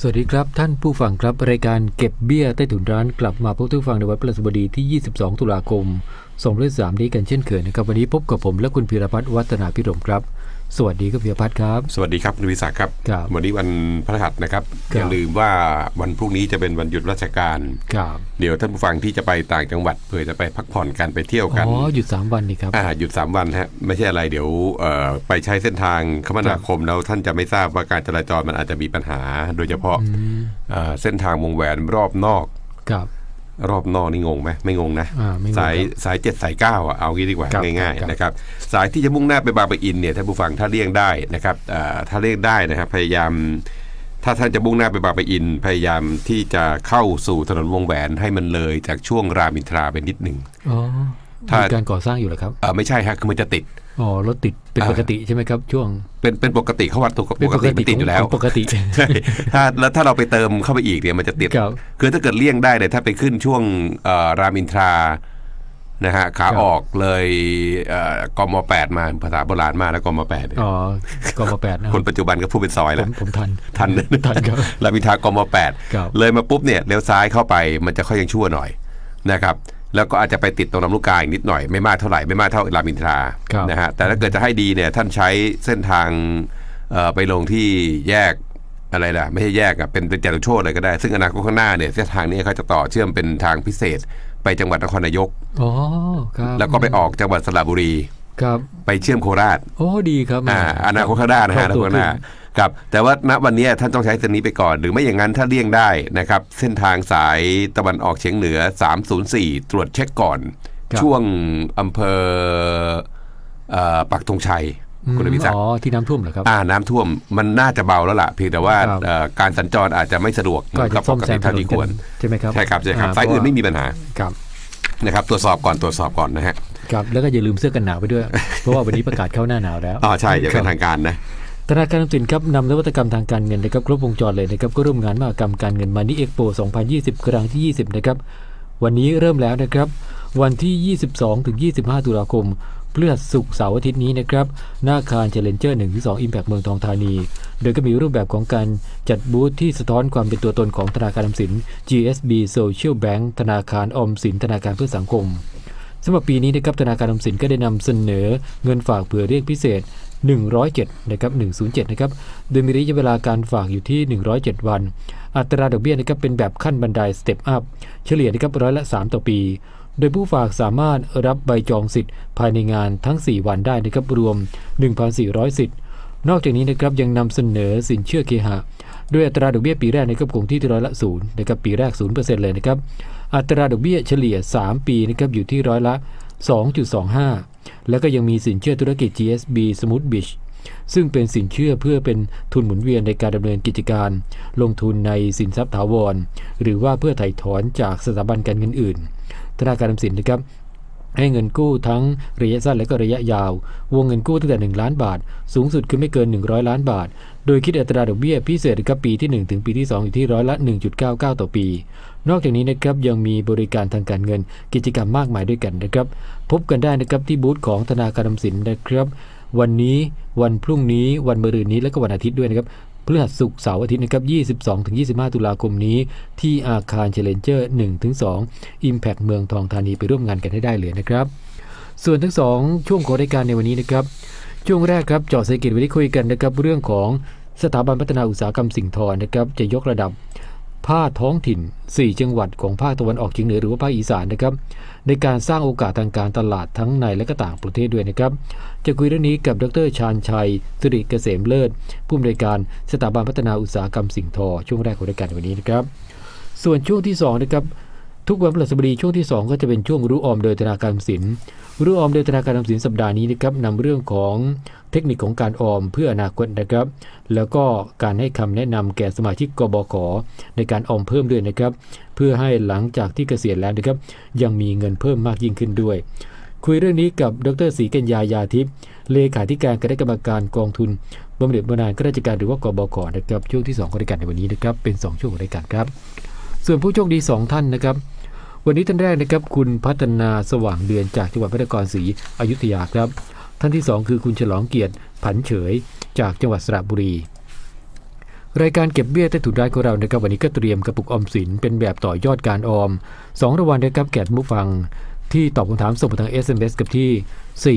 สวัสดีครับ ท่านผู้ฟังครับ รายการเก็บเบี้ยใต้ถุนร้านกลับมาพบทุกฟังในวันพฤหัสบดีที่ 22 ตุลาคม2023นี้กันเช่นเคยนะครับ วันนี้พบกับผมและคุณพีรพัฒน์วัฒนาพิรมครับ สวัสดีครับพีรพัฒน์ครับ สวัสดีครับคุณวิศักดิ์ครับครับ วันนี้วันพฤหัสนะครับครับ อย่าลืมว่าวันพรุ่งนี้จะเป็นวันหยุดราชการ ครับเดี๋ยวท่านผู้ฟังที่จะไปต่างจังหวัดเผื่อจะไปพักผ่อนกันไปเที่ยวกันอ๋อหยุด3วันนี่ครับอ่าหยุด 3 วันฮะไม่ใช่อะไรเดี๋ยวเอ่อไปใช้เส้นทางคมนาคมแล้วท่านจะไม่ทราบว่าการจราจรมันอาจจะมีปัญหา โดยเฉพาะเอ่อเส้นทางวงแหวนรอบนอก ครับ รอบนอกนี่งงไหมไม่งงนะอ่าไม่งงสายครับสายเจ็ดสายเก้าอะเอางี้ดีกว่าครับง่ายครับๆนะครับสายที่จะมุ่งหน้าไปบางปะอินเนี่ยท่านผู้ฟังถ้าเลี่ยงได้นะครับอ่าถ้าเลี่ยงได้นะครับพยายาม ถ้าท่านจะมุ่งหน้าไปบางปะอิน พยายามที่จะเข้าสู่ถนนวงแหวนให้มันเลยจากช่วงรามอินทราไปนิดหนึ่งอ๋อ ถ้ามีการก่อสร้างอยู่เหรอครับเอ่อไม่ใช่ฮะคือมันจะติดอ๋อรถติดเป็นอ่าปกติใช่ไหมครับช่วง เป็นเป็นปกติเขาวัดตัวปกติมันติดอยู่แล้วของปกติใช่ถ้าแล้วถ้าเราไปเติมเข้าไปอีกเนี่ยมันจะติดครับคือถ้าเกิดเลี่ยงได้เนี่ยถ้าไปขึ้นช่วงเอ่อรามอินทรานะฮะขาครับออกเลยเอ่อกมแปดมาภาษาโบราณมากแล้วกมแปดเนี่ยอ๋อกมแปดนะคนปัจจุบันก็พูดเป็นซอยผแล้วมผมทันทันทันครับรามอินทรากมแปดครับเลยมาปุ๊บเนี่ยเลี้ยวซ้ายเข้าไปมันจะค่อยยังชั่วหน่อยนะครับ แล้วก็อาจจะไปติดตรงลำลูกกาอีกนิดหน่อยไม่มากเท่าไหร่ไม่มากเท่ารามอินทราครับ นะฮะแต่ถ้าเกิดจะให้ดีเนี่ยท่านใช้เส้นทางเอ่อไปลงที่แยกอะไรล่ะ ไม่ใช่แยกอะเป็นเป็นจตุโชตเลยก็ได้ ซึ่งอนาคตข้างหน้าเนี่ยเส้นทางนี้เขาจะต่อเชื่อมเป็นทางพิเศษไปจังหวัดนครนายก อ๋อครับแล้วก็ไปออกจังหวัดสระบุรี ครับ ไปเชื่อมโคราชโอ้ดีครับอ่าอนาคตข้างหน้านะฮะอนาคตข้างหน้าครับแต่ว่าณวันนี้ท่านต้องใช้เส้นนี้ไปก่อน หรือไม่อย่างนั้นถ้าเลี่ยงได้นะครับ เส้นทางสายตะวันออกเฉียงเหนือ 304 ตรวจเช็คก่อนช่วงอำเภอเอ่อปักธงชัยอืมคุณพิศักอ๋ดิ์อที่น้ำท่วมเหรอครับ อ่าน้ำท่วมมันน่าจะเบาแล้วล่ะเพียงแต่ว่าครับ เอ่อการสัญจรอาจจะไม่สะดวกเหก็มืออานจกัจะบซ่ปอมกแซติมถเท่านนที่นควรใช่ไหมครับใช่ครับใช่ครับอ่สายอื่นเพระว่ไม่มีปัญหาครับ นะครับ ตรวจสอบก่อนตรวจสอบก่อนนะฮะครับ แล้วก็อย่าลืมเสื้อกันหนาวไปด้วย เพราะว่าวันนี้ประกาศเข้าหน้าหนาวแล้ว อ๋อใช่จะเป็นครับทางการนะ ธนาคารออมสินครับนำนวัตกรรมทางการเงินนะครับครบวงจรเลยนะครับก็ร่วมงานมหกรรมการเงินมานี่เอ็กโป 2020 ครั้งที่ 20 นะครับ วันนี้เริ่มแล้วนะครับ วันที่ 22ถึง25 ตุลาคมเพฤหัสศุกเสาร์อาทิตย์นี้นะครับ หน้าคารเจริญเจอร์1ที่2 Impact เมืองทองธานี โดยก็มีรูปแบบของการจัดบูธที่สะท้อนความเป็นตัวตนของธนาคารออมสิน GSB Social Bank ธนาคารออมสินธนาคารเพื่อสังคมสำหรับปีนี้นะครับธนาคารออมสินก็ได้นำเสนอเงินฝากเผื่อเรียกพิเศษ 107นะครับ107นะครับโดยมีระยะเวลาการฝากอยู่ที่ 107 วัน อัตราดอกเบี้ยนะครับเป็นแบบขั้นบันไดสเต็ปอัพเฉลี่ยนะครับร้อยละ 3 ต่อปี โดยผู้ฝากสามารถรับใบจองสิทธิ์ภายในงานทั้ง 4 วันได้นะครับรวม 1,400 สิทธิ์ นอกจากนี้นะครับยังนำเสนอสินเชื่อเคหะด้วยอัตราดอกเบี้ยปีแรกนะครับคงที่ที่ร้อยละศูนย์นะครับปีแรก 0%เลยนะครับอัตราดอกเบี้ยเฉลี่ย 3 ปีนะครับอยู่ที่ร้อยละ 2.25 แล้วก็ยังมีสินเชื่อธุรกิจ GSB Smooth Beach ซึ่งเป็นสินเชื่อเพื่อเป็นทุนหมุนเวียนในการดำเนินกิจการ ลงทุนในสินทรัพย์ถาวร หรือว่าเพื่อไถ่ถอนจากสถาบันการเงินอื่น ธนาคารออมสินนะครับให้เงินกู้ทั้งระยะสั้นและก็ระยะยาว วงเงินกู้ตั้งแต่ 1 ล้านบาท สูงสุดคือไม่เกิน 100 ล้านบาท โดยคิดอัตราดอกเบี้ยพิเศษนะครับปีที่ 1 ถึงปีที่ 2 อยู่ที่ร้อยละ 1.99 ต่อปี นอกจากนี้นะครับยังมีบริการทางการเงินกิจกรรมมากมายด้วยกันนะครับ พบกันได้นะครับที่บูธของธนาคารออมสินนะครับ วันนี้วันพรุ่งนี้วันมะรืนนี้และก็วันอาทิตย์ด้วยนะครับพฤหัสศุกร์เสาร์อาทิตย์นะครับ 22-25 ตุลาคมนี้ ที่อาคารเชลเลนเจอร์ 1-2 Impact เมืองทองธานีไปร่วมงานกันให้ได้เลยนะครับ ส่วนทั้งสองช่วงของรายการในวันนี้นะครับ ช่วงแรกครับเจาะเศรษฐกิจวันนี้คุยกันนะครับ เรื่องของสถาบันพัฒนาอุตสาหกรรมสิ่งทอนะครับ จะยกระดับ ผ้าท้องถิ่น 4 จังหวัดของภาคตะวันออกเฉียงเหนือหรือว่าภาคอีสานนะครับ ในการสร้างโอกาสทางการตลาดทั้งในและก็ต่างประเทศด้วยนะครับ จะคุยเรื่องนี้กับดรชาญชัยสุริเกษมเลิศ ผู้อำนวยการสถาบันพัฒนาอุตสาหกรรมสิ่งทอ ช่วงแรกของรายการวันนี้นะครับ ส่วนช่วงที่สองนะครับ ทุกวันพฤหัสบดีช่วงที่ 2 ก็จะเป็นช่วงรู้ออมโดยธนาคารสิน รู้ออมโดยธนาคารสินสัปดาห์นี้นะครับนำเรื่องของเทคนิคของการออมเพื่ออนาคตนะครับ แล้วก็การให้คำแนะนำแก่สมาชิกกบขในการออมเพิ่มด้วยนะครับ เพื่อให้หลังจากที่เกษียณแล้วนะครับ ยังมีเงินเพิ่มมากยิ่งขึ้นด้วย คุยเรื่องนี้กับดรศรีกัญญายาทิพย์เลขาธิการคณะกรรมการกองทุนบำเหน็จบำนาญข้าราชการหรือว่ากบขนะครับช่วงที่สองของรายการในวันนี้นะครับเป็นสองช่วงของรายการครับ ส่วนผู้โชคดีสองท่านนะครับ วันนี้ท่านแรกนะครับคุณพัฒนาสว่างเดือนจากจังหวัดพระนครศรีอยุธยาครับ ท่านที่สองคือคุณฉลองเกียรติผันเฉยจากจังหวัดสระบุรี รายการเก็บเบี้ยใต้ถุนร้านของเรานะครับวันนี้ก็เตรียมกระปุกออมสินเป็นแบบต่อยอดการออม2รางวัลนะครับแก่ผู้ฟังที่ตอบคำถามส่งมาทาง SMS กับที่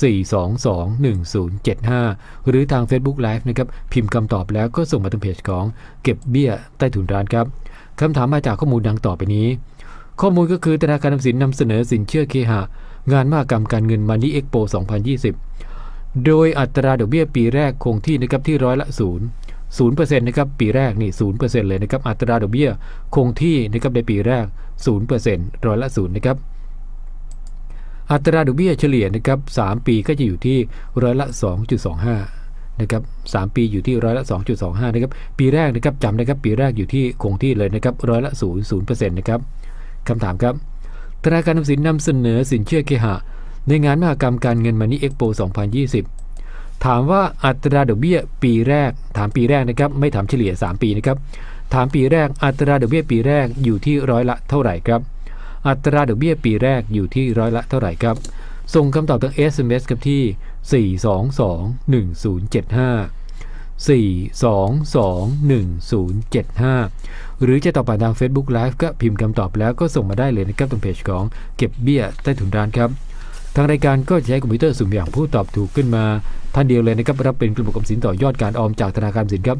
422-1075 422-1075 หรือทาง Facebook Live นะครับ พิมพ์คำตอบแล้วก็ส่งมาทางเพจของเก็บเบี้ยใต้ถุนร้านครับ คำถามมาจากข้อมูลดังต่อไปนี้ ข้อมูลก็คือธนาคารนำสินนำเสนอสินเชื่อเคหะ งานมากรรมการเงินมันนี่เอ็กโป 2020 โดยอัตราดอกเบี้ยปีแรกคงที่นะครับที่ร้อยละ0 0%นะครับปีแรกนี่0%เลยนะครับอัตราดอกเบี้ยคงที่นะครับในปีแรก 0%ร้อยละ0นะครับอัตราดอกเบี้ยเฉลี่ยนะครับ3ปีก็จะอยู่ที่ร้อยละ 2.25 นะครับสามปีอยู่ที่ร้อยละสองจุดสองห้านะครับปีแรกนะครับจำนะครับปีแรกอยู่ที่คงที่เลยนะครับร้อยละศูนย์ศูนย์เปอร์เซ็นต์นะครับคำถามครับธนาคารออมสินนำเสนอสินเชื่อเคหะ ในงานมหกรรมการเงินมันนี่เอ็กโป 2020 ถามว่าอัตราดอกเบี้ยปีแรก ถามปีแรกนะครับไม่ถามเฉลี่ย 3 ปีนะครับถามปีแรกอัตราดอกเบี้ยปีแรกอยู่ที่ร้อยละเท่าไหร่ครับอัตราดอกเบี้ยปีแรกอยู่ที่ร้อยละเท่าไหร่ครับส่งคำตอบทาง SMS กับที่ 422-1075 422-1075 หรือจะตอบผ่านทาง Facebook Live ก็พิมพ์คำตอบแล้วก็ส่งมาได้เลยนะครับตรงเพจของเก็บเบี้ยใต้ถุนร้านครับ ทางรายการก็จะใช้คอมพิวเตอร์สุ่มอย่างผู้ตอบถูกขึ้นมาท่านเดียวเลยนะครับรับเป็นกระปุกออมสินต่อยอดการออมจากธนาคารสินครับ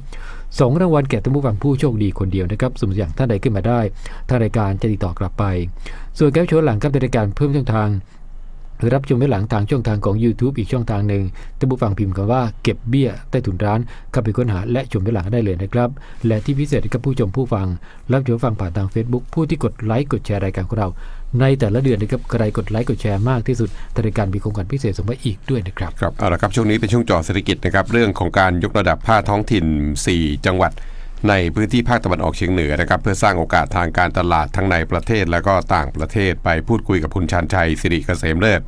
สองรางวัลแก่ท่านผู้ฟังผู้โชคดีคนเดียวนะครับสุ่มอย่างท่านใดขึ้นมาได้ทางรายการจะติดต่อกลับไป ส่วนแก้วโชว์หลังครับรายการเพิ่มช่องทาง รับชมย้อนหลังทางช่องทางของ YouTube อีกช่องทางหนึ่งท่านผู้ฟังพิมพ์คำว่าเก็บเบี้ยใต้ถุนร้านเข้าไปค้นหาและชมย้อนหลังได้เลยนะครับ และที่พิเศษนะครับผู้ชมผู้ฟัง รับชมฟังผ่านทาง Facebook ผู้ที่กดไลค์กดแชร์รายการของเรา ในแต่ละเดือนนะครับใครกดไลค์กดแชร์มากที่สุดทางรายการมีของขวัญพิเศษส่งมาอีกด้วยนะครับครับเอาละครับช่วงนี้เป็นช่วงจอเศรษฐกิจนะครับเรื่องของการยกระดับผ้าท้องถิ่น 4 จังหวัด ในพื้นที่ภาคตะวันออกเฉียงเหนือนะครับเพื่อสร้างโอกาสทางการตลาดทั้งในประเทศและก็ต่างประเทศไปพูดคุยกับคุณชันชัยสิริเกษมเลิศ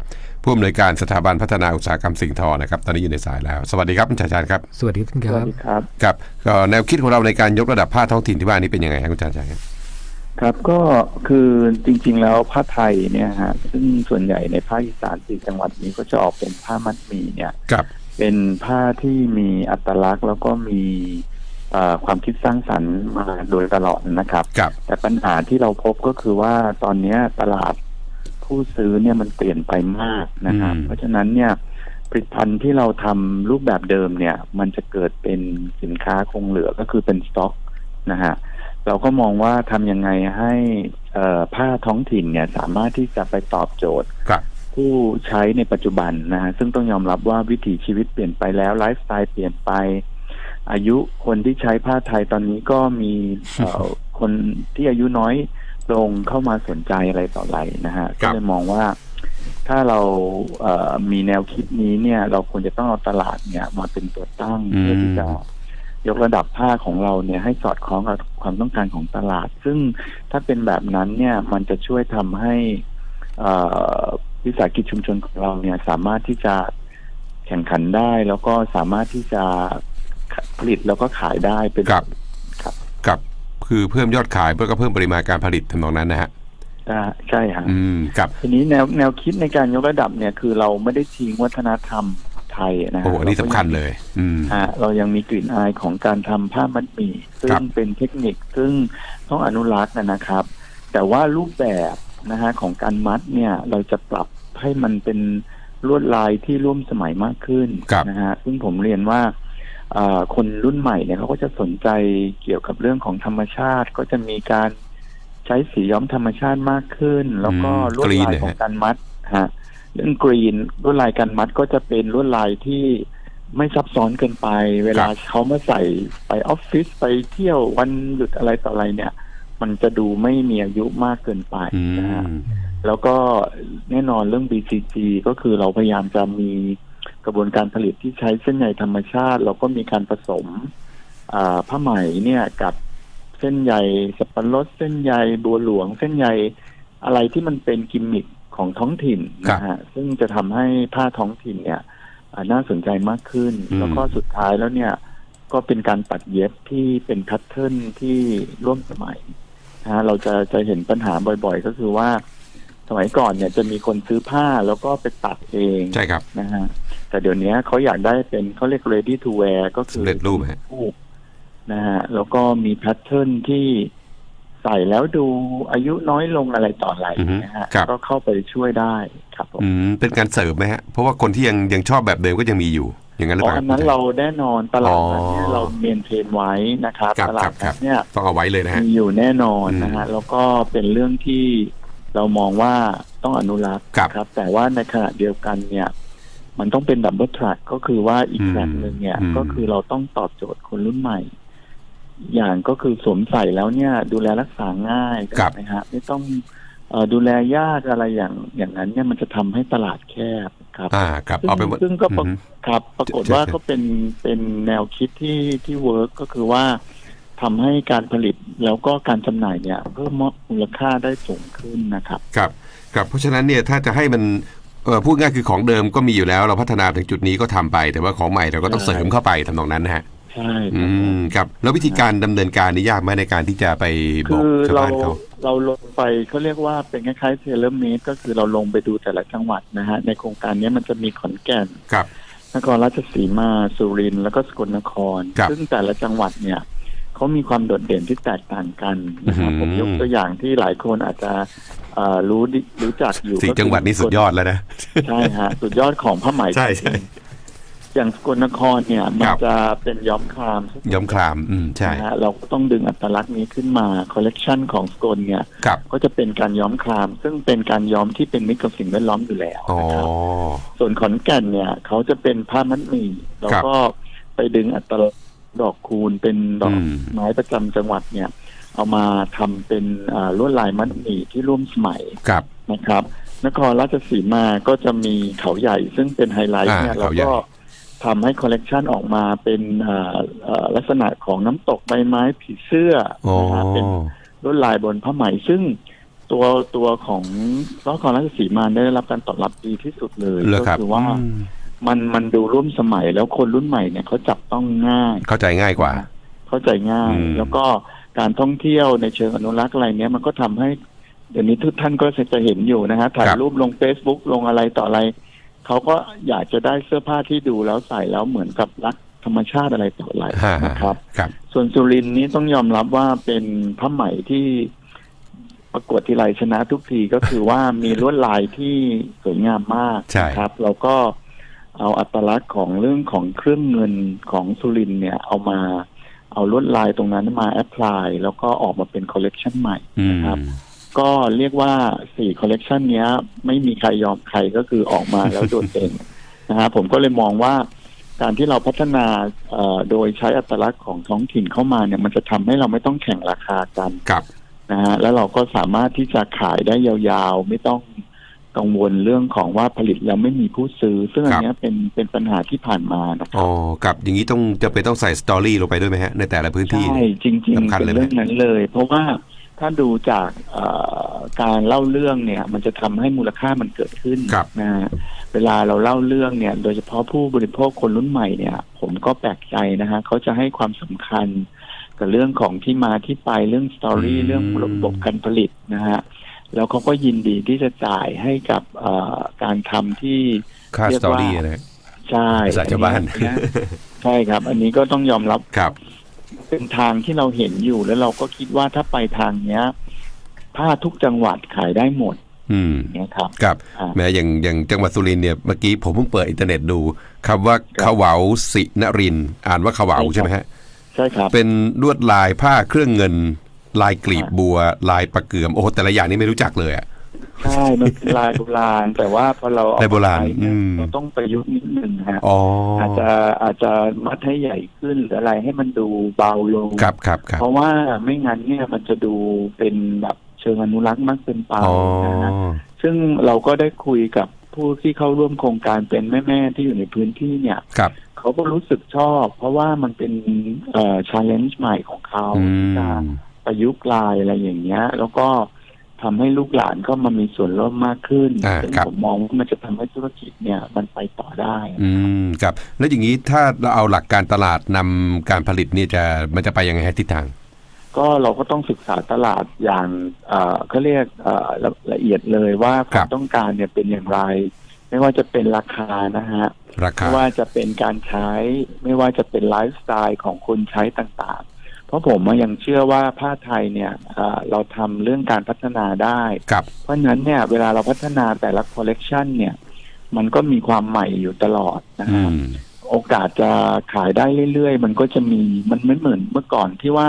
ผู้อำนวยการสถาบันพัฒนาอุตสาหกรรมสิ่งทอนะครับตอนนี้อยู่ในสายแล้ว สวัสดีครับคุณชันชัยครับสวัสดีท่านคสรัวัสบดีครับครับก็แนวคิดของเราในการยกระดับผ้าท้องถิ่นที่ว่านี้เป็นยังไงครับคุณชันชัยครับครับก็คือจริง ๆ แล้วผ้าไทยเนี่ยฮะซึ่งส่วนใหญ่ในภาคอีสานสี่จังหวัดนี้ก็จะออกเป็นผ้ามัดหมี่เนี่ยครับเป็นผ้าที่มีอัตลักษณ์แล้วก็มีเอ่อ ความคิดสร้างสรรค์มาโดยตลอดนะครับ ครับ แต่ปัญหาที่เราพบก็คือว่าตอนเนี้ยตลาดผู้ซื้อเนี่ยมันเปลี่ยนไปมากนะครับ อืม เพราะฉะนั้นเนี่ยผลิตภัณฑ์ที่เราทำรูปแบบเดิมเนี่ย มันจะเกิดเป็นสินค้าคงเหลือก็คือเป็นสต็อกนะฮะเราก็มองว่าทำยังไงให้เอ่อผ้าท้องถิ่นเนี่ยสามารถที่จะไปตอบโจทย์ ครับ ผู้ใช้ในปัจจุบันนะฮะซึ่งต้องยอมรับว่าวิถีชีวิตเปลี่ยนไปแล้วไลฟ์สไตล์เปลี่ยนไป อายุคนที่ใช้ผ้าไทยตอนนี้ก็มีเอ่อคนที่อายุน้อยลงเข้ามาสนใจอะไรต่ออะไรนะฮะครัก็บเลยมองว่า ถ้าเราเอ่อมีแนวคิดนี้เนี่ย เราควรจะต้องเอาตลาดเนี่ย มาเป็นตัวตั้งเพื่อที่จะยกระดับผ้าของเราเนี่ยให้สอดคล้องกับความต้องการของตลาด ซึ่งถ้าเป็นแบบนั้นเนี่ยมันจะช่วยทำให้เอ่อวิสาหกิจชุมชนของเราเนี่ยสามารถที่จะแข่งขันได้ แล้วก็สามารถที่จะ ผลิตแล้วก็ขายได้เป็นครับ ครับกับคือเพิ่มยอดขายเพื่อก็เพิ่มปริมาณการผลิตทำนองนั้นนะฮะอ่าใช่ฮะอืมครับ ทีนี้แนวแนวคิดในการยกระดับเนี่ยคือเราไม่ได้ทิ้งวัฒนธรรมไทยนะฮะโอ้โหอันนี้สำคัญเลย อืม ฮะเรายังมีกลิ่นอายของการทำผ้ามัดหมี่ซึ่ครังบ เป็นเทคนิคซึ่งต้องอนุรักษ์นะนะครับ แต่ว่ารูปแบบนะฮะของการมัดเนี่ยเราจะปรับให้มันเป็นลวดลายที่ร่วมสมัยมากขึ้นครับนะฮะซึ่งผมเรียนว่าอ่า คนรุ่นใหม่เนี่ยเขาก็จะสนใจเกี่ยวกับเรื่องของธรรมชาติ ก็จะมีการใช้สีย้อมธรรมชาติมากขึ้น แล้วก็อืมลวดกรีนลายเนี่ยของฮะการมัดฮะเรื่องกรีนลวดลายการมัดก็จะเป็นลวดลายที่ไม่ซับซ้อนเกินไป เวลาเขามาใส่ไปออฟฟิศไปเที่ยววันหยุดอะไรต่ออะไรเนี่ย มันจะดูไม่มีอายุมากเกินไปอืนะฮะมแล้วก็แน่นอนเรื่อง BCG ก็คือเราพยายามจะมี กระบวนการผลิตที่ใช้เส้นใยธรรมชาติ เราก็มีการผสมอ่าผ้าไหมเนี่ยกับเส้นใยสับปะรดเส้นใยบัวหลวง เส้นใยอะไรที่มันเป็นกิมมิคของท้องถิ่นนะฮะซึ่งจะทำให้ผ้าท้องถิ่นเนี่ยอ่าน่าสนใจมากขึ้นอืมแล้วก็สุดท้ายแล้วเนี่ยก็เป็นการตัดเย็บที่เป็นแพทเทิร์นที่ร่วมสมัยนะฮะเราจะจะเห็นปัญหาบ่อยๆ ก็คือว่า สมัยก่อนเนี่ยจะมีคนซื้อผ้าแล้วก็ไปตัดเองใช่ครับนะฮะ แต่แต่เดี๋ยวนี้เขาอยากได้เป็นเขาเรียก ready to wear ก็คือสำเร็จรูปฮะรูปนะฮะแล้วก็มีแพทเทิร์นที่ใส่แล้วดูอายุน้อยลงอะไรต่ออะไรอือฮึนะฮะครับก็เข้าไปช่วยได้ครับผมอืมเป็นการเสริมไหมฮะ เพราะว่าคนที่ยังยังชอบแบบเดิมก็ยังมีอยู่ อย่างนั้นหรือเพเปราะล่าอันนั้นเราแน่นอนตลาดนั้นเนี่ยอ๋อเราเมนเทนไว้นะครับครับตลาครัดบครันั้บนเนี่ยต้องเอาไว้เลยนะฮะมีอยู่แน่นอนอืมนะฮะแล้วก็เป็นเรื่องที่เรามองว่าต้องอนุรักษ์ครับครับแต่ว่าในขณะเดียวกันเนี่ย มันต้องเป็นดับเบิลทรัคก็คือว่าอีกอืมแบบหนึ่งเนี่ยอืมก็คือเราต้องตอบโจทย์คนรุ่นใหม่ อย่างก็คือสวมใส่แล้วเนี่ย ดูแลรักษาง่ายครับนะฮะไม่ต้องเอ่อดูแลยากอะไรอย่างอย่างนั้นเนี่ยมันจะทำให้ตลาดแคบครับอ่าครับซึ่งเอาเป็นว่าซึ่งก็ปรากอืมครับปรากฏใช่ว่าใช่ก็เป็นเป็นแนวคิดที่ที่เวิร์กก็คือว่าทำให้การผลิตแล้วก็การจำหน่ายเนี่ยเพิ่มมูลค่าได้สูงขึ้นนะครับ ครับครับเพราะฉะนั้นเนี่ยถ้าจะให้มัน เออพูดง่ายคือของเดิมก็มีอยู่แล้ว เราพัฒนาถึงจุดนี้ก็ทำไป แต่ว่าของใหม่เราก็ต้องใช่เสริมเข้าไปทำนองนั้นนะฮะใช่คอืรับผมมครับ แล้ววิธีการดำเนินการนี่ยากไหมในการที่จะไปบคืออกชาวเราบ้านเขาเราลงไปเขาเรียกว่าเป็นคล้ายๆเทเลเมดก็คือเราลงไปดูแต่ละจังหวัดนะฮะในโครงการนี้มันจะมีขอนแก่นครับนครราชสีมาสุรินทร์แล้วก็สกลนครครับซึ่งแต่ละจังหวัดเนี่ยเขามีความโดดเด่นที่แตกต่างกันนะครับอืมผมยกตัวอย่างที่หลายคนอาจจะเอ่อ รู้ดิรู้จักอยู่สี่ก็คือจังหวัดนี้สุดยอดแล้วนะใช่ฮะสุดยอดของผ้าไหมใช่ใช่อย่างสกลนครเนี่ยมันครับจะเป็นย้อมครามย้อมคราม อืมใช่นะฮะเราก็ต้องดึงอัตลักษณ์นี้ขึ้นมาคอลเลกชันของสกลเนี่ยครับก็จะเป็นการย้อมคราม ซึ่งเป็นการย้อมที่เป็นมิตรกับสิ่งแวดล้อมอยู่แล้วอ๋อนะครับส่วนขอนแก่นเนี่ย เขาจะเป็นผ้ามัดหมี่แล้วก็ไปดึงอัตลักษณ์ดอกคูณเป็นดอกอืมไม้ประจำจังหวัดเนี่ย เอามาทำเป็นอ่าลวดลายมัดหมี่ที่ร่วมสมัยครับนะครับ นครราชสีมาก็จะมีเขาใหญ่ซึ่งเป็นไฮไลท์อ่าเนี่ยเราเขาใหญ่ก็ทำให้คอลเลกชันออกมาเป็นอ่าอ่าลักษณะของน้ำตกใบไม้ผีเสื้ออ๋อนะฮะเป็นลวดลายบนผ้าไหมซึ่งตัวตัวของนครราชสีมาได้รับการตอบรับดีที่สุดเลยเหรอก็ครับคือว่าอืมมันมันดูร่วมสมัยแล้วคนรุ่นใหม่เนี่ยเขาจับต้องง่าย เข้าใจง่ายกว่า เข้าใจง่ายอืมแล้วก็ การท่องเที่ยวในเชิงอนุรักษ์อะไรเนี้ยมันก็ทำให้เดี๋ยวนี้ทุกท่านก็จะเห็นอยู่นะฮะถ่ายรูปลง Facebook ลงอะไรต่ออะไรเขาก็อยากจะได้เสื้อผ้าที่ดูแล้วใส่แล้วเหมือนกับรักธรรมชาติอะไรต่ออะไรฮ่าฮ่านะครับครับ ส่วนสุรินทร์นี้ต้องยอมรับว่าเป็นผ้าไหมที่ประกวดทีไรชนะทุกทีก็คือว่ามีลวดลายที่สวยงามมากใช่นะครับ แล้วก็เอาอัตลักษณ์ของเรื่องของเครื่องเงินของสุรินทร์เนี่ยเอามา เอาลวดลายตรงนั้นมาแอพพลายแล้วก็ออกมาเป็นคอลเลกชันใหม่อืมนะครับก็เรียกว่าสี่คอลเลกชันเนี้ย ไม่มีใครยอมใครก็คือออกมาแล้วโดดเด่นนะฮะผมก็เลยมองว่าการที่เราพัฒนาเอ่อโดยใช้อัตลักษณ์ของท้องถิ่นเข้ามาเนี่ยมันจะทำให้เราไม่ต้องแข่งราคากันครับนะฮะแล้วเราก็สามารถที่จะขายได้ยาวๆ ไม่ต้อง กังวลเรื่องของว่าผลิตแล้วไม่มีผู้ซื้อ ซึ่งอันเนี้ยเป็นเป็นปัญหาที่ผ่านมานะครัอ๋บอครับอย่างนี้ต้องจะเป็นต้องใส่สตอรี่ลงไปด้วยไหมฮะ ในแต่ละพื้นที่ ใช่เนี่ยจริงสำๆคัญเป็นเลยไหม เรื่องนั้นเลย เพราะว่าถ้าดูจากเอ่อการเล่าเรื่องเนี่ย มันจะทำให้มูลค่ามันเกิดขึ้นครับ นะฮะเวลาเราเล่าเรื่องเนี่ย โดยเฉพาะผู้บริโภคคนรุ่นใหม่เนี่ย ผมก็แปลกใจนะฮะเขาจะให้ความสำคัญกับเรื่องของที่มาที่ไปเรื่องสตอรี่อืม เรื่องระบบการผลิตนะฮะ แล้วเขาก็ยินดีที่จะจ่ายให้กับเอ่อการทำที่ค่าเรีสยกตอว่ารี่นะฮะใช่ภาษาชาวบ้านอัะใช่ครับ อันนี้ก็ต้องยอมรับครับ เป็นทางที่เราเห็นอยู่แล้วเราก็คิดว่าถ้าไปทางเนี้ยผ้าทุกจังหวัดขายได้หมด อืมเนี่ยครับครับอ่าแม้อย่างอย่างจังหวัดสุรินทร์เนี่ยเมื่อกี้ผมเพิ่งเปิดอินเทอร์เน็ตดูคำว่าครับขวาวสินรินทร์อ่านว่าขวาวใช่ครับใช่ไหมฮะใช่ครับ เป็นลวดลายผ้าเครื่องเงิน ลายกลีบครับบัว ลายประเกือมโอ้โหแต่ละอย่างนี่ไม่รู้จักเลยอะใช่มันเป็นลายโบราณ แต่ว่าพอเราเอลายโบราณไปเนี่ยอืมเราต้องประยุกต์นิดนึงฮะอ๋ออาจจะอาจจะมัดให้ใหญ่ขึ้นหรืออะไรให้มันดูเบาลงครับครับครับเพราะว่าไม่งั้นเนี่ยมันจะดูเป็นแบบเชิงอนุรักษ์มากเกินไปอ๋อนะฮะซึ่งเราก็ได้คุยกับผู้ที่เข้าร่วมโครงการเป็นแม่ๆที่อยู่ในพื้นที่เนี่ยครับเขาก็รู้สึกชอบ เพราะว่ามันเป็นเอ่อ challenge ใหม่ของเขาอืที่จะม ประยุกต์ลายอะไรอย่างเงี้ย แล้วก็ทำให้ลูกหลานก็มามีส่วนร่วมมากขึ้นอ่าซึ่งครับผมมองว่ามันจะทำให้ธุรกิจเนี่ยมันไปต่อได้ อืมครับ แล้วอย่างนี้ถ้าเราเอาหลักการตลาดนำการผลิตนี่จะมันจะไปยังไงฮะทิศทาง ก็เราก็ต้องศึกษาตลาดอย่างเอ่อเขาเรียกเอ่อละละเอียดเลยว่าคครัวาบมต้องการเนี่ยเป็นอย่างไร ไม่ว่าจะเป็นราคานะฮะราคาไม่ว่าจะเป็นการใช้ ไม่ว่าจะเป็นไลฟ์สไตล์ของคนใช้ต่างๆ เพราะผมอะยังเชื่อว่าผ้าไทยเนี่ยเอ่อเราทำเรื่องการพัฒนาได้กับเพราะฉะนั้นเนี่ย เวลาเราพัฒนาแต่ละคอลเลกชันเนี่ย มันก็มีความใหม่อยู่ตลอดนะอืฮะมโอกาสจะขายได้เรื่อยๆ มันก็จะมีมันไม่เหมือนเมื่อก่อนที่ว่า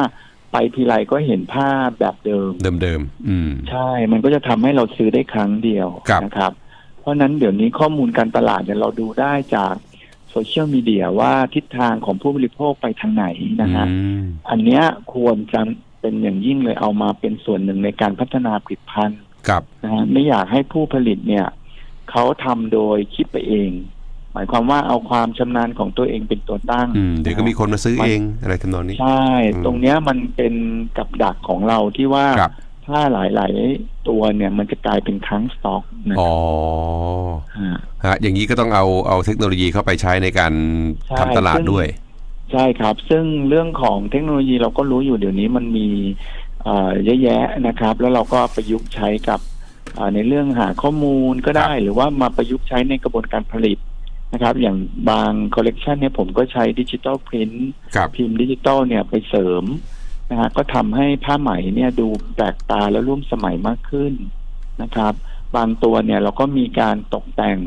ไปทีไรก็เห็นภาพแบบเดิม เดิมๆอืมใช่ มันก็จะทำให้เราซื้อได้ครั้งเดียวครับนะครับ เพราะฉะนั้นเดี๋ยวนี้ข้อมูลการตลาดเนี่ยเราดูได้จาก โซเชียลมีเดียว่าทิศทางของผู้บริโภคไปทางไหนนะฮะอืมอันเนี้ยควรจะเป็นอย่างยิ่งเลยเอามาเป็นส่วนหนึ่งในการพัฒนาผลิตภัณฑ์กับนะฮะไม่อยากให้ผู้ผลิตเนี่ยเขาทำโดยคิดไปเอง หมายความว่าเอาความชำนาญของตัวเองเป็นตัวตั้งอืมเดี๋ยวก็มีคนมาซื้อมันเองอะไรทำนองนี้ ใช่อืมตรงเนี้ยมันเป็นกับดักของเราที่ว่าครับ ถ้าหลาย ๆ ตัวเนี่ยมันจะกลายเป็นค้างสต็อกนะอ๋อฮะฮะอย่างนี้ก็ต้องเอาเอาเทคโนโลยีเข้าไปใช้ในการใช่ทำตลาดซึ่งด้วย ใช่ครับ ซึ่งเรื่องของเทคโนโลยีเราก็รู้อยู่เดี๋ยวนี้มันมีเอ่อเยอะแยะนะครับ แล้วเราก็ประยุกต์ใช้กับเอ่อในเรื่องหาข้อมูลก็ได้ครับหรือว่ามาประยุกต์ใช้ในกระบวนการผลิตนะครับ อย่างบางคอลเลกชันเนี่ยผมก็ใช้ดิจิตอลพิมพ์กับพิมพ์ดิจิตอลเนี่ยไปเสริม นะฮะก็ทำให้ผ้าไหมเนี่ยดูแปลกตาและร่วมสมัยมากขึ้นนะครับ บางตัวเนี่ยเราก็มีการตกแต่ง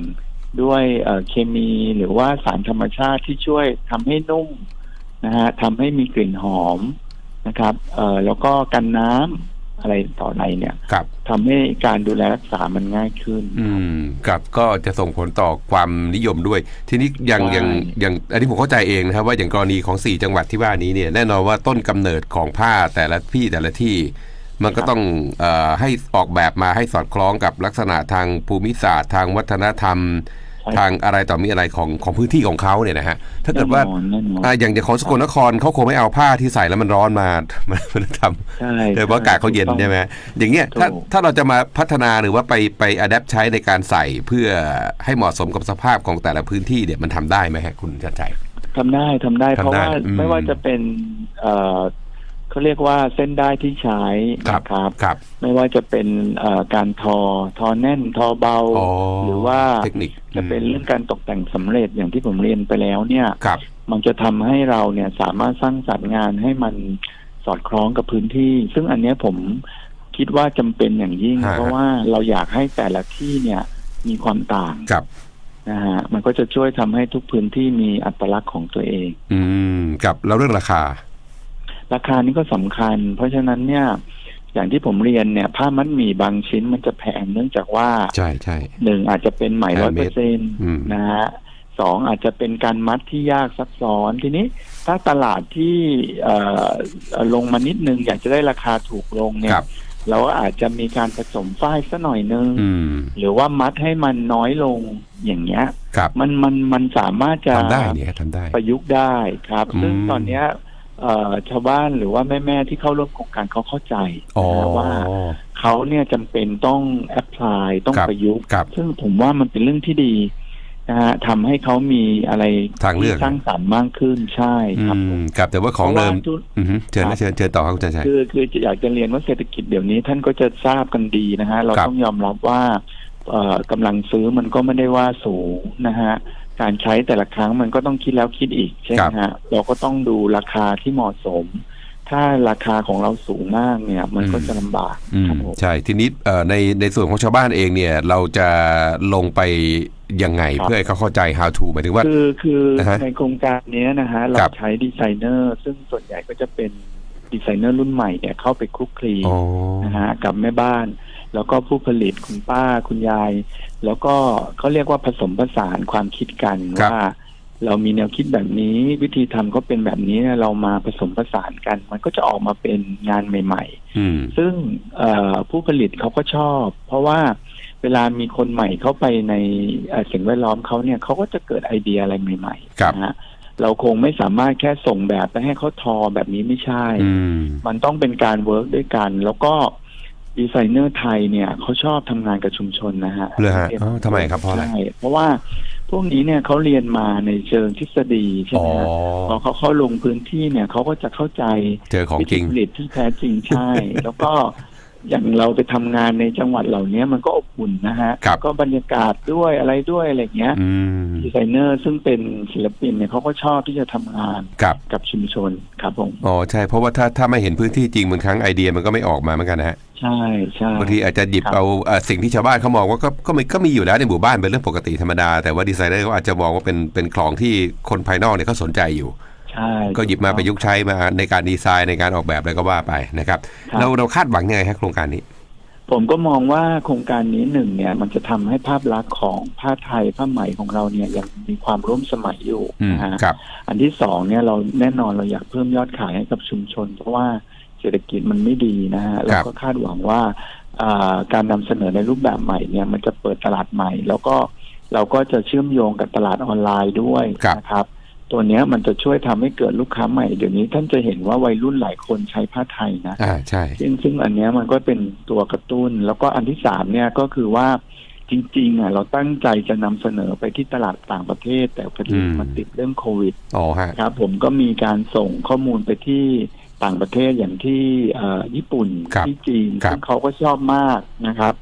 ด้วยเเคมีหรือว่าสารธรรมชาติที่ช่วยทำให้นุ่มนะฮะทำให้มีกลิ่นหอมนะครับเอ่อแล้วก็กันน้ำ อะไรต่ออะไรเนี่ยกับทำให้การดูแลรักษามันง่ายขึ้น อืมกับก็จะส่งผลต่อความนิยมด้วย ทีนี้อย่างใช่อย่างอย่างอันนี้ผมเข้าใจเองนะครับว่าอย่างกรณีของ 4 จังหวัดที่ว่านี้เนี่ยแน่นอนว่าต้นกำเนิดของผ้าแต่ละที่แต่ละที่ มันก็ต้องเอ่อให้ออกแบบมาให้สอดคล้องกับลักษณะทางภูมิศาสตร์ทางวัฒนธรรมใช่ ทางอะไรต่อมีอะไรของของพื้นที่ของเขาเนี่ยนะฮะถ้าเกิดว่าแน่นอนแน่นอนอ่าอย่างอย่างของสกลนครเขาคงไม่เอาผ้าที่ใส่แล้วมันร้อนมามันมันทำใช่โดยเฉพาะอากาศเขาเย็นใช่ไหมอย่างเงี้ยถ้าถูกถ้าเราจะมาพัฒนาหรือว่าไปไปอัดแอปใช้ในการใส่เพื่อให้เหมาะสมกับสภาพของแต่ละพื้นที่เนี่ยมันทำได้ไหมฮะคุณชัดชัยทำได้ทำได้ทำได้เพราะว่าอืมไม่ว่าจะเป็น เอ่อเขาเรียกว่าเส้นได้ที่ใช้นะครับครับ ไม่ว่าจะเป็นเอ่อการทอทอแน่นทอเบา อ๋อหรือว่าเทคนิคจะเป็นเรื่องการตกแต่งสำเร็จอย่างที่ผมเรียนไปแล้วเนี่ย ครับ มันจะทำให้เราเนี่ยสามารถสร้างสรรค์งานให้มันสอดคล้องกับพื้นที่ ซึ่งอันเนี้ยผมคิดว่าจำเป็นอย่างยิ่ง ฮะ เพราะว่าเราอยากให้แต่ละที่เนี่ยมีความต่างครับ นะฮะมันก็จะช่วยทำให้ทุกพื้นที่มีอัตลักษณ์ของตัวเอง อืมกับแล้วเรื่องราคา ราคานี้ก็สำคัญ เพราะฉะนั้นเนี่ย อย่างที่ผมเรียนเนี่ย ผ้ามัดหมี่บางชิ้นมันจะแพงเนื่องจากว่าใช่ใช่หนึ่งอาจจะเป็นไหมร้อยเปอ Handmade ร์เซ็นต์อืมนะฮะสองอาจจะเป็นการมัดที่ยากซับซ้อนทีนี้ ถ้าตลาดที่เอ่อเอ่อลงมานิดนึง อยากจะได้ราคาถูกลงเนี่คยรับเราก็อาจจะมีการผสมฝ้ายสัหน่อยนึงอืมหรือว่ามัดให้มันน้อยลงอย่างเงี้ยครับมันมันมันสามารถจะทำได้เนี่ยทำได้ประยุกต์ได้ครับอืมซึ่งตอนเนี้ย เอ่อชาวบ้านหรือว่าแม่ ๆ ที่เข้าร่วมโครงการเขาเข้าใจอ๋อ นะฮะว่า เขาเนี่ยจำเป็นต้องแอพพลายต้องครับประยุกต์ครับซึ่งผมว่ามันเป็นเรื่องที่ดีนะฮะทำให้เขามีอะไรทางเลือกที่สร้างสรรค์มากขึ้นใช่อืครับมกับแต่ว่าของเดิมพราะว่าทุกอือฮึเชิญครันะบเชิญเชิญต่อครับคุณชัดชัย คือคืออยากจะเรียนว่าเศรษฐกิจเดี๋ยวนี้ท่านก็จะทราบกันดีนะฮะ เราครับต้องยอมรับว่าเอ่อกำลังซื้อมันก็ไม่ได้ว่าสูงนะฮะ การใช้แต่ละครั้งมันก็ต้องคิดแล้วคิดอีกใช่ไหมฮะเราก็ต้องดูราคาที่เหมาะสม ถ้าราคาของเราสูงมากเนี่ย มันก็จะลำบากอืครัมบผมใช่ทีนี้เอ่อในในส่วนของชาวบ้านเองเนี่ย เราจะลงไปยังไงครับเพื่อให้เขาเข้าใจ how to หมายถึงว่า คือคือนะฮะในโครงการเนี้ยนะฮะ เราครับใช้ดีไซเนอร์ ซึ่งส่วนใหญ่ก็จะเป็นดีไซเนอร์รุ่นใหม่เนี่ยเข้าไปคลุกคลีอ๋อนะฮะกับแม่บ้าน แล้วก็ผู้ผลิตคุณป้าคุณยาย แล้วก็เขาเรียกว่าผสมผสานความคิดกันครับว่า เรามีแนวคิดแบบนี้ วิธีทำก็เป็นแบบนี้เรามาผสมผสานกัน มันก็จะออกมาเป็นงานใหม่อืมๆซึ่งเอ่อผู้ผลิตเขาก็ชอบ เพราะว่าเวลามีคนใหม่เข้าไปในเอ่อสิ่งแวดล้อมเขาเนี่ยเขาก็จะเกิดไอเดียอะไรใหม่ครับ ๆนะฮะเราคงไม่สามารถแค่ส่งแบบไปให้เขาทอแบบนี้ไม่ใช่ อืม มันต้องเป็นการเวิร์กด้วยกัน แล้วก็ ดีไซเนอร์ไทยเนี่ยเขาชอบทำงานกับชุมชนนะฮะเหรอฮะอ๋อทำไมครับเพราะอะไร ใช่เพราะว่าพวกนี้เนี่ยเขาเรียนมาในเชิงทฤษฎีใช่อ๋ไหอมฮะพอเขาเข้าลงพื้นที่เนี่ยเขาก็จะเข้าใจเจอของวิจริธีงผลิตที่แท้จริงใช่ แล้วก็ อย่างเราไปทำงานในจังหวัดเหล่านี้มันก็อบอุ่นนะฮะครับก็บรรยากาศด้วยอะไรด้วยอะไรอย่างเงี้ยอืมดีไซเนอร์ซึ่งเป็นศิลปินเนี่ยเขาก็ชอบที่จะทำงานครับกับชุมชนครับผมอ๋อใช่เพราะว่าถ้าถ้าไม่เห็นพื้นที่จริงบางครั้งไอเดียมันก็ไม่ออกมาเหมือนกันนะฮะใช่ใช่บางทีอาจจะหยิบครับเอาเอ่อสิ่งที่ชาวบ้านเขามองว่าก็ก็มีก็มีอยู่แล้วในหมู่บ้านเป็นเรื่องปกติธรรมดา แต่ว่าดีไซเนอร์เขาอาจจะมองว่าเป็นเป็นของที่คนภายนอกเนี่ยเขาสนใจอยู่ ใช่ก็หยิบมาประยุกต์ใช้มาในการดีไซน์ในการออกแบบอะไรก็ว่าไปนะครับครับเราเราคาดหวังยังไงฮะโครงการนี้ ผมก็มองว่าโครงการนี้หนึ่งเนี่ยมันจะทำให้ภาพลักษณ์ของผ้าไทยผ้าไหมของเราเนี่ยยังมีความร่วมสมัยอยู่อืมนะฮะครับอันที่สองเนี่ยเราแน่นอนเราอยากเพิ่มยอดขายให้กับชุมชน เพราะว่าเศรษฐกิจมันไม่ดีนะฮะเราก็คาดหวังว่าอ่าการนำเสนอในรูปแบบใหม่เนี่ยมันจะเปิดตลาดใหม่ แล้วก็เราก็จะเชื่อมโยงกับตลาดออนไลน์ด้วยครับนะครับ ตัวเนี้ยมันจะช่วยทำให้เกิดลูกค้าใหม่เดี๋ยวนี้ท่านจะเห็นว่าวัยรุ่นหลายคนใช้ผ้าไทยนะอ่าใช่ซึ่งซึ่งอันเนี้ยมันก็เป็นตัวกระตุ้น แล้วก็อันที่สามเนี่ยก็คือว่าจริงๆอะเราตั้งใจจะนำเสนอไปที่ตลาดต่างประเทศ แต่พอดีอืมมันติดเรื่องโควิดอ๋อฮะครับ ผมก็มีการส่งข้อมูลไปที่ต่างประเทศอย่างที่เอ่อญี่ปุ่นครับที่จีนครับซึ่งเขาก็ชอบมากนะครับ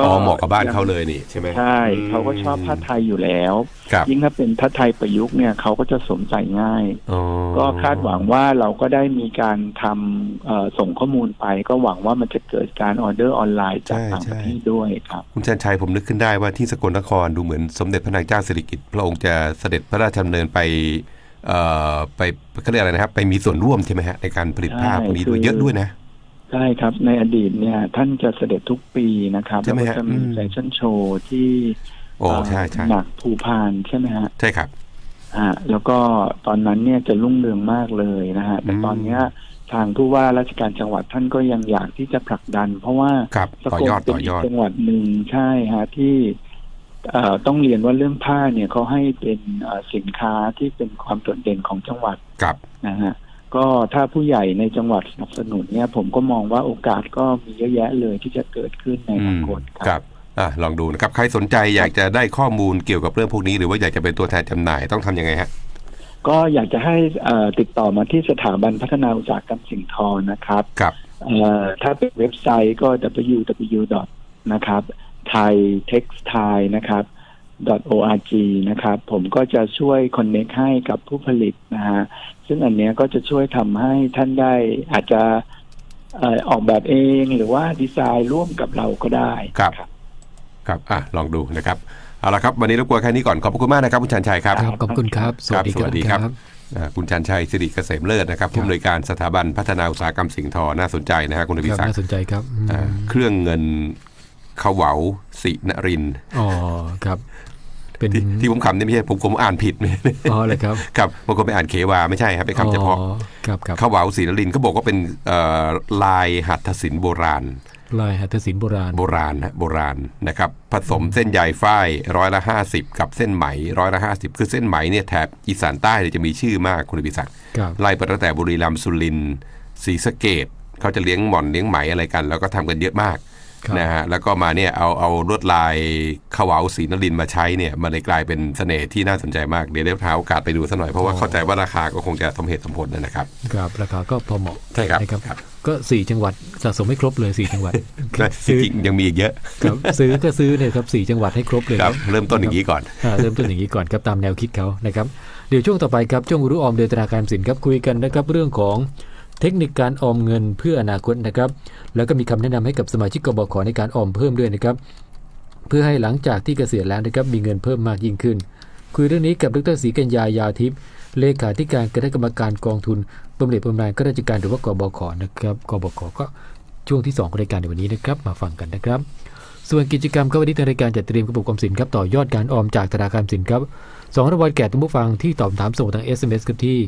อ๋อเหมาะกับบ้านเขาเลยนี่ใช่ไหมใช่มเขาก็ชอบผ้าไทยอยู่แล้วครับยิ่งถ้าเป็นผ้าไทยประยุกต์เนี่ยเขาก็จะสวมใส่ง่ายอ๋อก็คาดหวังว่าเราก็ได้มีการทำเอ่อส่งข้อมูลไป ก็หวังว่ามันจะเกิดการออเดอร์ออนไลน์จากต่างประเทศด้วยครับคุณชันชัยผมนึกขึ้นได้ว่าที่สกลนครดูเหมือนสมเด็จพระนางเจ้าสิริกิติ์พระองค์จะเสด็จพระราชดำเนินไปเอ่อไปเขาเรียกอะไรนะครับ ไปมีส่วนร่วมใช่ไหมฮะในการผลิตภาพใช่พวกนี้ด้วยคือเยอะด้วยนะ ใช่ครับในอดีตเนี่ย ท่านจะเสด็จทุกปีนะครับใช่ไหมแล้วก็ฮะจะมีอืม แฟชั่นโชว์ที่โอ้เอ่อใช่ใช่หนักภูพานใช่ไหมฮะ ใช่ครับอ่าแล้วก็ตอนนั้นเนี่ยจะรุ่งเรืองมากเลยนะฮะแต่อืม ตอนเนี้ยทางผู้ว่าราชการจังหวัดท่านก็ยังอยากที่จะผลักดัน เพราะว่าครับสต่อกลยอดเป็นต่ออียกอด จังหวัดหนึ่งใช่ฮะที่เอ่อต้องเรียนว่าเรื่องผ้าเนี่ยเขาให้เป็นเอ่อสินค้าที่เป็นความโดดเด่นของจังหวัดครับ นะฮะ ก็ถ้าผู้ใหญ่ในจังหวัดสนับสนุนเนี่ย ผมก็มองว่าโอกาสก็มีเยอะแยะเลยที่จะเกิดขึ้นในออืนามคตครับอะลองดูนะครับ ใครสนใจอยากจะได้ข้อมูลเกี่ยวกับเรื่องพวกนี้ หรือว่าอยากจะเป็นตัวแทนจำหน่ายต้องทำยังไงฮะก็อยากจะให้เอ่อติดต่อมาที่สถาบันพัฒนาอุตสาหกรรมสิ่งทอนะครับครับเอ่อถ้าเป็นเว็บไซต์ก็ www. นะครับ thai textile นะครับ .org นะครับ ผมก็จะช่วยคอนเน c ให้กับผู้ผลิตนะฮะซึ่งอันเนี้ยก็จะช่วยทำให้ท่านได้อาจจะเอ่อออกแบบเองหรือว่าดีไซน์ร่วมกับเราก็ได้ครับ ครับอะลองดูนะครับเอาละครับวันนี้รบกวนแค่นี้ก่อนขอบพระคุณมากนะครับคุณชันชัยครับ ครับขอบคุณครับ สวัสดีครับสวัสดีครับครับ อ่าคุณชันชัยสิริเกษมเลิศนะครับผู้อำนวยการสถาบันพัฒนาอุตสาหกรรมสิ่งทอน่าสนใจนะฮะคุณอภิครับศักดิ์น่าสนใจครับอืม อ่าเครื่องเงิน ขวาวสินรินทร์อ๋อครับเป็นที่ที่ผมคำนี่ไม่ใช่ผมผมอ่านผิดอ๋อเลยครับครับบางคนไปอ่านเขวาไม่ใช่ครับเป็นคำเฉพาะอ๋อครับครับขวาวศินรินทร์เขาบอกว่าเป็นเอ่อลายหัตถศิลป์โบราณ ลายหัตถศิลป์โบราณโบราณนะโบราณนะครับ ผสมเส้นใยฝ้ายร้อยละ50กับเส้นไหมร้อยละ50คือเส้นไหมเนี่ยแถบอีสานใต้เนี่ยจะมีชื่อมากคุณอภิศักดิ์ครับไล่ไปตั้งแต่บุรีรัมย์สุรินทร์ศรีสะเกดเขาจะเลี้ยงหม่อนเลี้ยงไหมอะไรกัน แล้วก็ทำกันเยอะมากครับ นะฮะแล้วก็มาเนี่ยเอาเอาลวดลายขวาวศรีนรินทร์มาใช้เนี่ยมันเลยกลายเป็นเสน่ห์ที่น่าสนใจมากเดี๋ยวได้หาโอกาสไปดูสักหน่อยเพราะว่าเข้าใจว่าราคาก็คงจะสมเหตุสมผลนะครับครับราคาก็พอเหมาะใช่ครับนะครับครับ ก็สี่จังหวัดสะสมให้ครบเลยสี่จังหวัดและจซื้อริงๆยังมีอีกเยอะครับซื้อก็ซื้อเนี่ยครับสี่จังหวัดให้ครบเลยครับเริ่มต้นอย่างนี้ก่อนอ่าเริ่มต้นอย่างนี้ก่อนครับตามแนวคิดเขานะครับเดี๋ยวช่วงต่อไปครับช่วงรู้ออมเดือนธนาคารออมสินครับคุยกันนะครับเรื่องของ เทคนิคการออมเงินเพื่ออนาคตนะครับ แล้วก็มีคำแนะนำให้กับสมาชิกกบขในการออมเพิ่มด้วยนะครับ เพื่อให้หลังจากที่เกษียณแล้วนะครับมีเงินเพิ่มมากยิ่งขึ้น คุยเรื่องนี้กับดรศรีกัญญายาทิพย์เลขาธิการคณะกรรมการกองทุนบำเหน็จบำนาญข้าราชการหรือว่ากบขนะครับกบขก็ช่วงที่สองของรายการในวันนี้นะครับมาฟังกันนะครับ ส่วนกิจกรรมก็วันนี้ทางรายการจัดเตรียมกระปุกออมสินครับต่อยอดการออมจากธนาคารออมสินครับสองรางวัลแก่ท่านผู้ฟังที่ตอบถามส่งทาง SMS ครับที่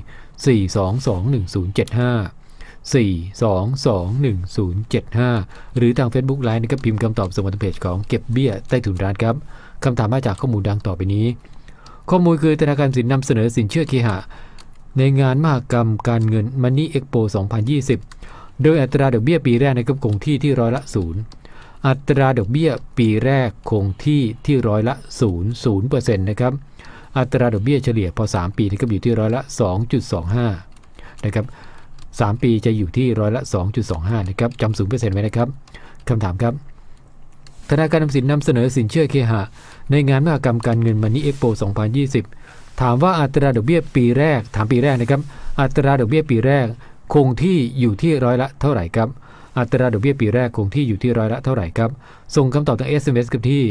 4221075 4221075 หรือทาง Facebook ไลน์นะครับพิมพ์คำตอบส่งมาทางเพจของเก็บเบี้ยใต้ถุนร้านครับคำถามมาจากข้อมูลดังต่อไปนี้ ข้อมูลคือธนาคารสินนำเสนอสินเชื่อเคหะ ในงานมหกรรมการเงิน Money Expo 2020 โดยอัตราดอกเบี้ยปีแรกนะครับคงที่ที่ร้อยละศูนย์อัตราดอกเบี้ยปีแรกคงที่ที่ร้อยละ 0 0%นะครับอัตราดอกเบี้ยเฉลี่ยพอ 3 ปีนะครับอยู่ที่ร้อยละ 2.25 นะครับ 3 ปีจะอยู่ที่ร้อยละ 2.25 นะครับจำศูนย์เปอร์เซ็นต์ไว้นะครับคำถามครับธนาคารออมสินนำเสนอสินเชื่อเคหะ ในงานมหกรรมการเงินมันนี่เอ็กโป 2020 ถามว่าอัตราดอกเบี้ยปีแรก ถามปีแรกนะครับ อัตราดอกเบี้ยปีแรก คงที่อยู่ที่ร้อยละเท่าไหร่ครับ อัตราดอกเบี้ยปีแรกคงที่อยู่ที่ร้อยละเท่าไหร่ครับ ส่งคำตอบทาง SMS กับที่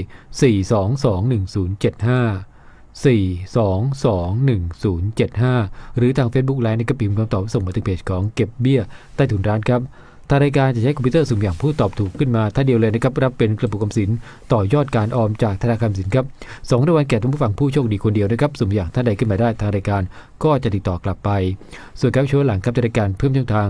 4221075 4221075 หรือทาง Facebook ไลน์ในกระพิมคำตอบส่งมาที่เพจของเก็บเบี้ยใต้ถุนร้านครับทางรายการจะใช้คอมพิวเตอร์สุ่มอย่างผู้ตอบถูกขึ้นมาท่าเดียวเลยนะครับรับเป็นกระปุกออมสินต่อยอดการออมจากธนาคารสินครับสองรางวัลแก่ท่านผู้ฟังผู้โชคดีคนเดียวนะครับสุ่มอย่างท่านใดขึ้นมาได้ทางรายการก็จะติดต่อกลับไป ส่วนการช่วยหลังครับจะรายการเพิ่มช่องทาง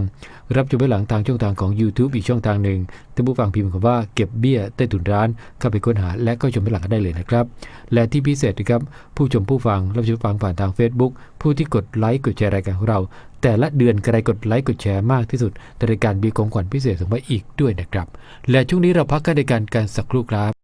รับชมไว้หลังทางช่องทางของ YouTube อีกช่องทางหนึ่งท่านผู้ฟังพิมพ์คำว่าเก็บเบี้ยใต้ถุนร้านเข้าไปค้นหา และก็ชมไว้หลังกันได้เลยนะครับ และที่พิเศษนะครับผู้ชมผู้ฟังรับชมฟังผ่านทาง Facebook ผู้ที่กดไลค์กดแชร์รายการของเรา แต่ละเดือนใครกดไลค์กดแชร์มากที่สุดในรายการมีของขวัญพิเศษส่งมาอีกด้วยนะครับ และช่วงนี้เราพักกันในการการสักครู่ครับ